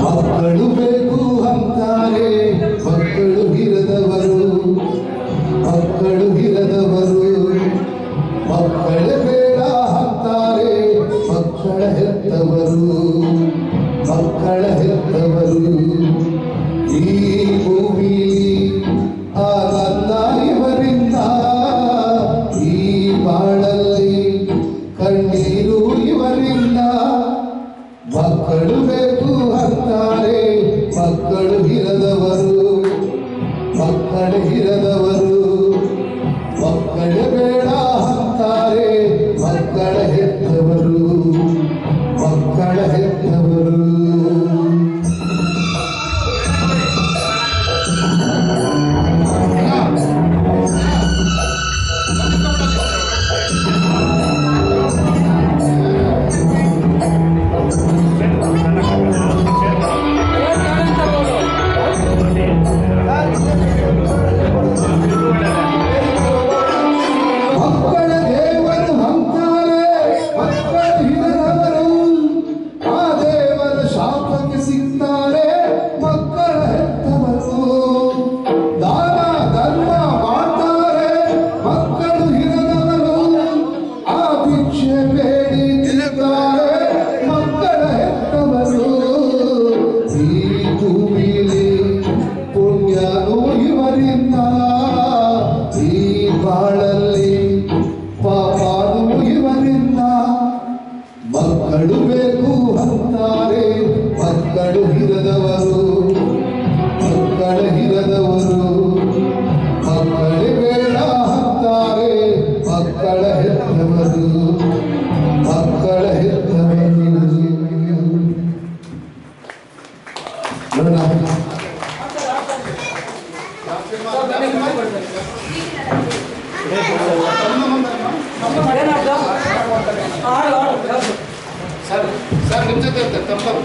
ಮಕ್ಕಳು ಬೇಕು ಅಂತಾರೆ, ಮಕ್ಕಳು ಹಿರದವರು ಮಕ್ಕಳು ಹಿರದವರು. ಮಕ್ಕಳು ಬೇಡ ಅಂತಾರೆ, ಮಕ್ಕಳ ಹೆತ್ತವರು ಮಕ್ಕಳ ಹೆತ್ತವರು. ಈ ಭೂಮಿ ಆ ಈ ಬಾಳಲ್ಲಿ ಕಣ್ಣೀರು ಇವರಿಂದ. ಮಕ್ಕಳು ಇರದವರು ಮಕ್ಕಳ ಬಾಳಲ್ಲಿ ಪಾಪನು ಇವರಿಂದ. ಮಕ್ಕಳು ಬೇಕು ಅಂತಾರೆ, ಮಕ್ಕಳು ಹಿರದವರು. ಮಕ್ಕಳ ಹಿರದವರು. ಮಕ್ಕಳೇ ಬೇಡ ಅಂತಾರೆ, ಮಕ್ಕಳ ಹೆತ್ತವರು. ಮಕ್ಕಳ ಹೆತ್ತವರು. ನೋಡೋಣ సార్ సార్ నిమిషం తప్పదు